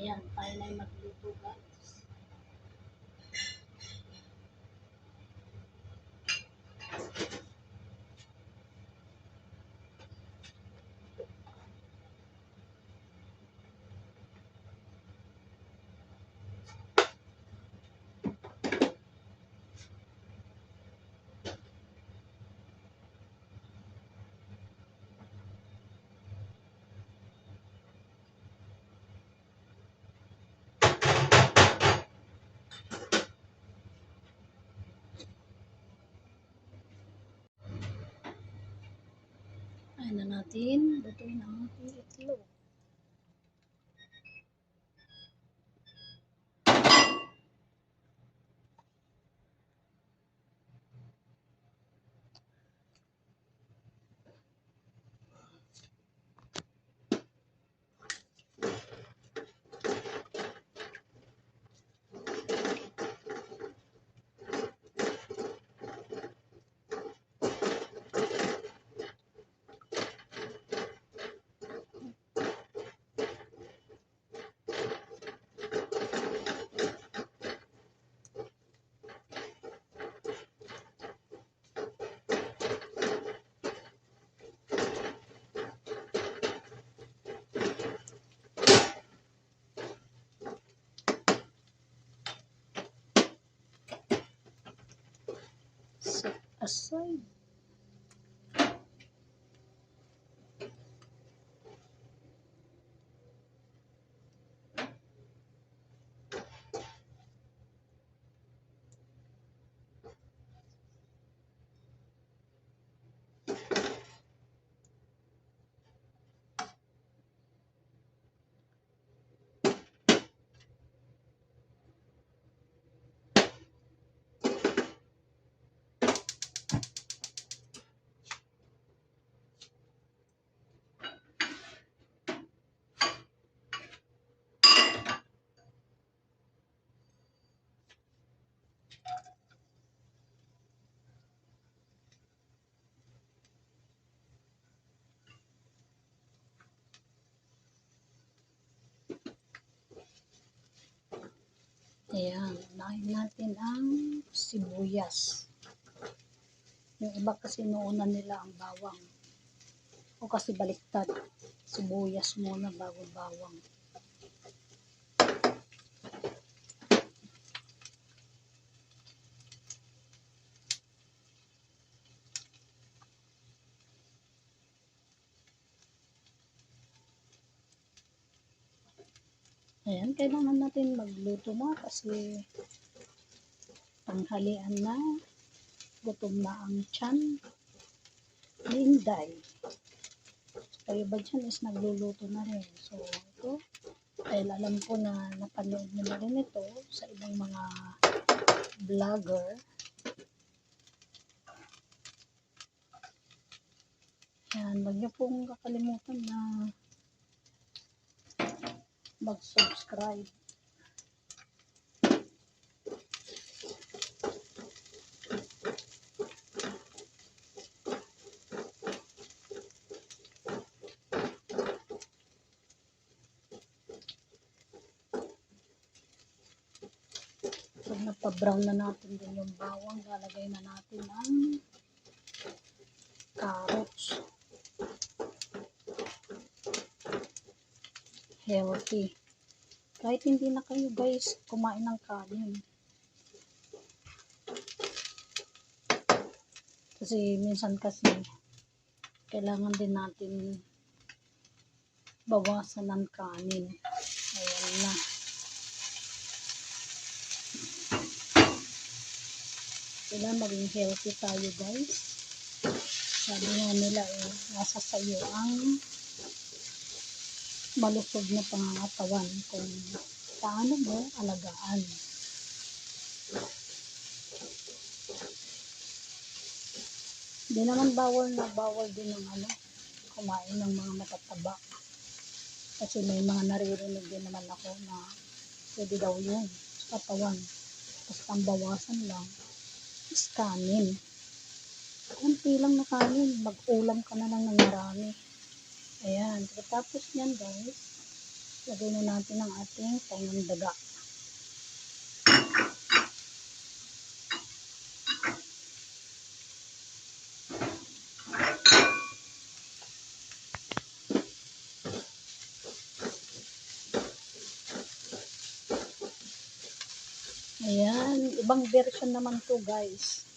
Ayan, tayo na yung magluto guys. Na natin. Lutuin ang ating itlog. sua Ayan, unahin natin ang sibuyas. Yung iba kasi noona nila ang bawang. O kasi baliktad. Sibuyas muna bago bawang. Ayan, kailangan natin magluto na kasi tanghalian na. Gutom na ang tiyan. ni Inday. Kayo ba dyan is nagluluto na rin. So, ito, dahil alam ko na napanood nyo na rin ito sa ibang mga vlogger. Yan, wag niyo pong kakalimutan na mag-subscribe. Pag napabrown na natin din yung bawang, lalagay na natin ang carrots. Healthy. Kahit hindi na kayo guys kumain ng kanin. Kasi minsan kasi kailangan din natin bawasan ng kanin. Ayan na. Kailangan maging healthy tayo guys. Sabi nga nila eh, nasa sayo ang malusog na pangangatawan kung paano mo alagaan. Hindi naman bawal na bawal din ng ano, kumain ng mga matataba. Kasi may mga naririnig din naman ako na pwede daw yun sa katawan. Basta ang lang is kanin. Kunti lang na kanin, mag-ulam ka na lang ng marami. Ayan, pagkatapos niyan guys, Lagay na natin ang ating tangang daga. Ayan, ibang version naman to guys.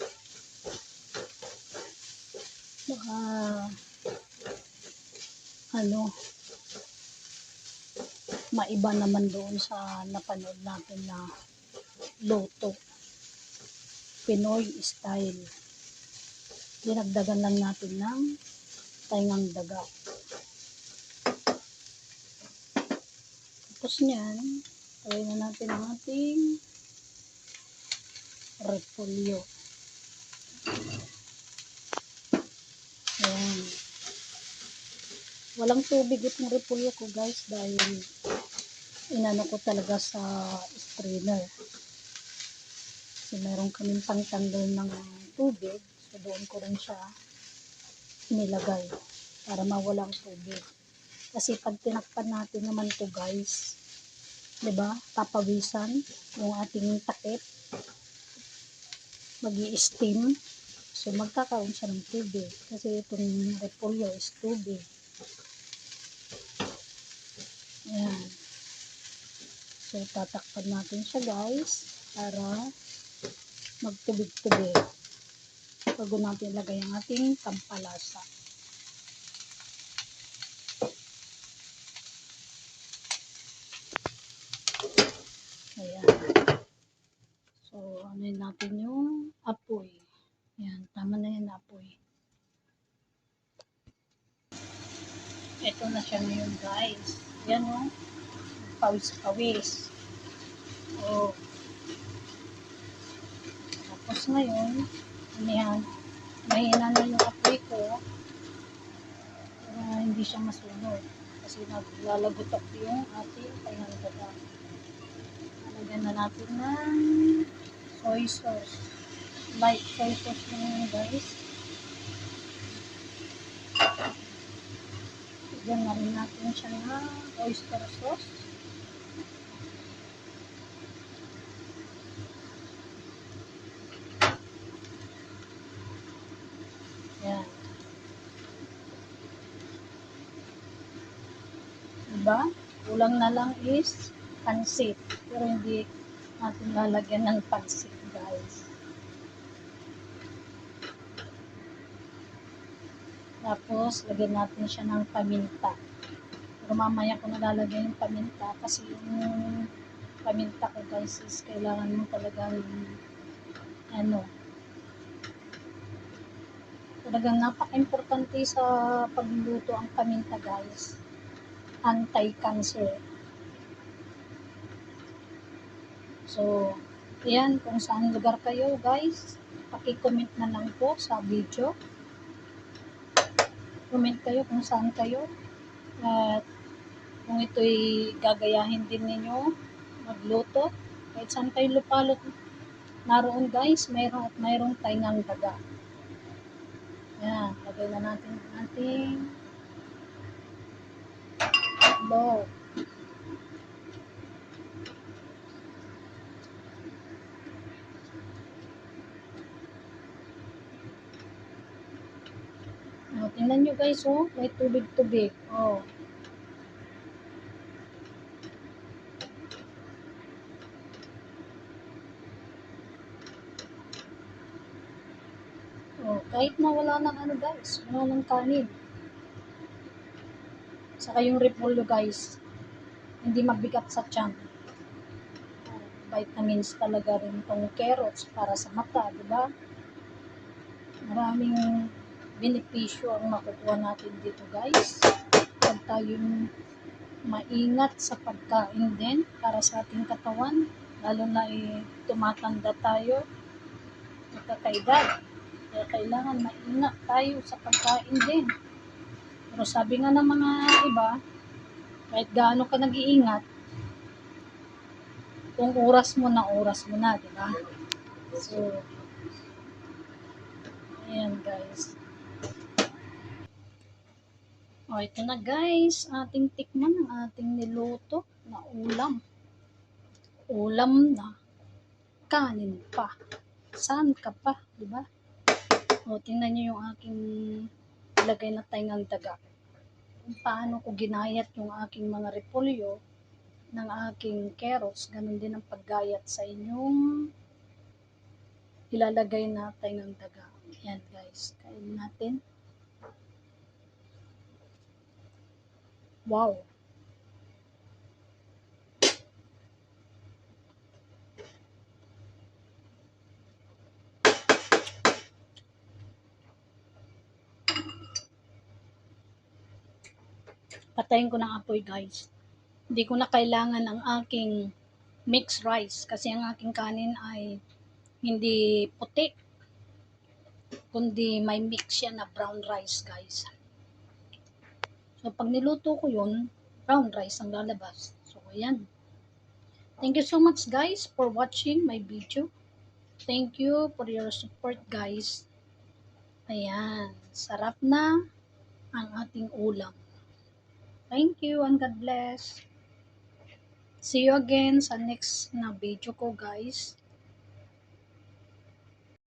Baka, ano, maiba naman doon sa napanood natin na loto. Pinoy style. Dinagdagan lang natin ng taingang daga. Tapos niyan, tawin na natin ang ating repolyo. Ayan. Walang tubig itong repolyo ko guys dahil inano ko talaga sa strainer. Kasi meron kaming pangtanggal ng tubig. So doon ko rin siya nilagay para mawala ang tubig. Kasi pag tinakpan natin naman to guys, 'di ba? Papawisan yung ating takip mag steam So, magkakaroon siya ng tubig. Kasi itong repolyo is tubig. Ayan. So, tatakpan natin siya guys para magtubig-tubig. Bago natin ilagay ang ating pampalasa. Ayan. So, ano yun natin yung apoy. Ayan, tama na yung apoy. Ito na siya ngayon guys. Yan o. Pawis-pawis. O. Tapos ngayon, yan, mahina na yung apoy ko. Para hindi siya masunog. Kasi naglalagotok yung ating pahinanggaga. Lagyan na natin ng soy sauce. Light soy sauce lang guys. Lagyan na rin natin siya ng oyster sauce. Yan. Diba? Kulang na lang is pansit. Pero hindi natin lalagyan ng pansit, guys. Tapos, lagyan natin siya ng paminta. Pero mamaya ko nalalagay yung paminta kasi yung paminta ko, guys, is kailangan mo talagang ano, talagang napaka-importante sa pagluluto ang paminta, guys. Anti-cancer. So, ayan, kung saan lugar kayo, guys, paki-comment na lang po sa video. Comment kayo kung saan kayo. At kung ito'y gagayahin din ninyo magluto. Kahit saan kayo lupalot naroon, guys, mayroon at mayroong taingang daga. Ayan, lagay na natin ang ating bowl. Oh, tingnan nyo guys, oh, may tubig-tubig. Oh. Oh, kahit na wala ng ano guys, wala ng kanin. Saka yung repolyo guys, hindi mabigat sa tiyan. Oh, vitamins talaga rin tong carrots para sa mata, di ba? Maraming benepisyo ang makukuha natin dito guys. Pag tayong maingat sa pagkain din para sa ating katawan, lalo na eh, tumatanda tayo, nakakaedad. Kaya kailangan maingat tayo sa pagkain din. Pero sabi nga ng mga iba, kahit gaano ka nag-iingat, kung oras mo na, oras mo na, di ba? So, ayan guys. O, ito na guys. Ating tikman ang ating niluto na ulam. Ulam na kanin pa. Saan ka pa, di ba? O, tingnan nyo yung aking lagay na taingang daga. Paano ko ginayat yung aking mga repolyo ng aking keros. Ganun din ang paggayat sa inyong ilalagay na taingang daga. Yan guys, kain natin. Wow! Patayin ko ng apoy guys. Hindi ko na kailangan ang aking mixed rice kasi ang aking kanin ay hindi puti kundi may mix siya na brown rice guys. So pag niluto ko yun, brown rice ang lalabas. So ayan. Thank you so much guys for watching my video. Thank you for your support guys. Ayan. Sarap na ang ating ulam. Thank you and God bless. See you again sa next na video ko guys.